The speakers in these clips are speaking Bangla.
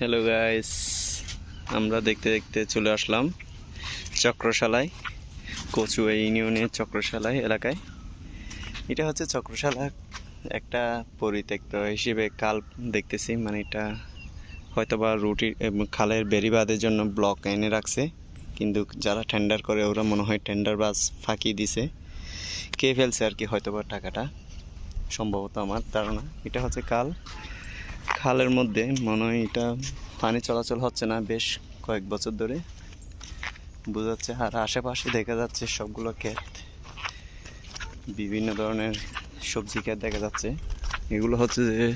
হ্যালো গাইস আমরা দেখতে দেখতে চলে আসলাম চক্রশালায়, কচুয়া ইউনিয়নের চক্রশালায় এলাকায়। এটা হচ্ছে চক্রশালা, একটা পরিত্যক্ত হিসেবে কাল দেখতেছি মানে এটা হয়তোবা রুটি খালের বেরিবাদের জন্য ব্লক এনে রাখছে, কিন্তু যারা টেন্ডার করে, ওরা মনে হয় টেন্ডার বাস ফাঁকি দিছে। কে ফেলছে আর কি হয়তোবা টাকাটা, সম্ভবত আমার ধারণা। এটা হচ্ছে কাল। খালের মধ্যে। মনে হয় এটা পানি চলাচল হচ্ছে না, বেশ কয়েক বছর ধরে। বোঝা যাচ্ছে আর আশেপাশে দেখা যাচ্ছে সবগুলো ক্ষেত, বিভিন্ন ধরনের সবজি ক্ষেত দেখা যাচ্ছে। এগুলো হচ্ছে যে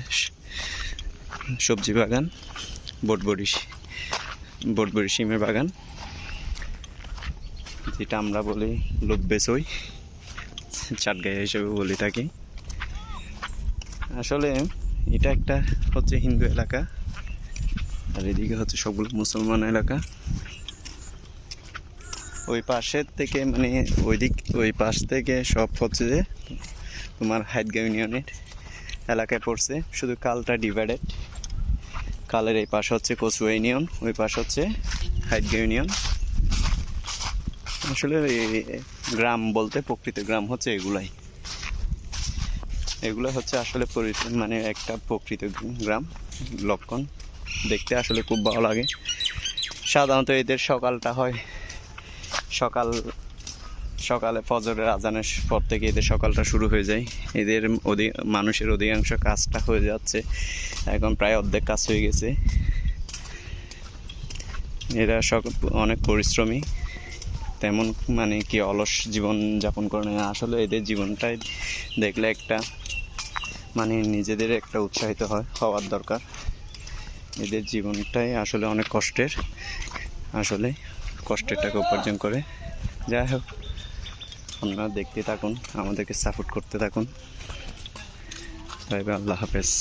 সবজি বাগান, বটবড়ি শি- বটবড়ি শিমের বাগান, যেটা আমরা বলি লব্বেসই চাটগাঁয়া হিসেবে বলি থাকি আসলে এটা একটা হচ্ছে হিন্দু এলাকা। আর এদিকে হচ্ছে সবগুলো মুসলমান এলাকা। ওই পাশের থেকে মানে ওই দিক ওই পাশ থেকে সব হচ্ছে যে তোমার হাইদগাঁও ইউনিয়নের এলাকায় পড়ছে। শুধু কালটা ডিভাইডেড কালের এই পাশ হচ্ছে কচুয়া ইউনিয়ন, ওই পাশ হচ্ছে হাইদগাঁও ইউনিয়ন। আসলে গ্রাম বলতে প্রকৃত গ্রাম হচ্ছে এগুলাই। এগুলো হচ্ছে আসলে মানে একটা প্রকৃত গ্রাম, লক্ষণ। দেখতে আসলে খুব ভালো লাগে। সাধারণত এদের সকালটা হয় সকাল, সকালে ফজরের আজানের পর থেকে এদের সকালটা শুরু হয়ে যায়। এদের অধি মানুষের অধিকাংশ কাজটা হয়ে যাচ্ছে। এখন প্রায় অর্ধেক কাজ হয়ে গেছে। এরা সক অনেক পরিশ্রমী। তেমন মানে কি অলস জীবন যাপন করে না। আসলে এদের জীবনটাই দেখলে একটা মানে নিজেদের একটা উৎসাহিত হয়, হওয়ার দরকার। এদের জীবনটাই আসলে অনেক কষ্টের। আসলে কষ্টের টাকা উপার্জন করে। যাই হোক, আপনারা দেখতে থাকুন, আমাদেরকে সাপোর্ট করতে থাকুন। আল্লাহ হাফেজ।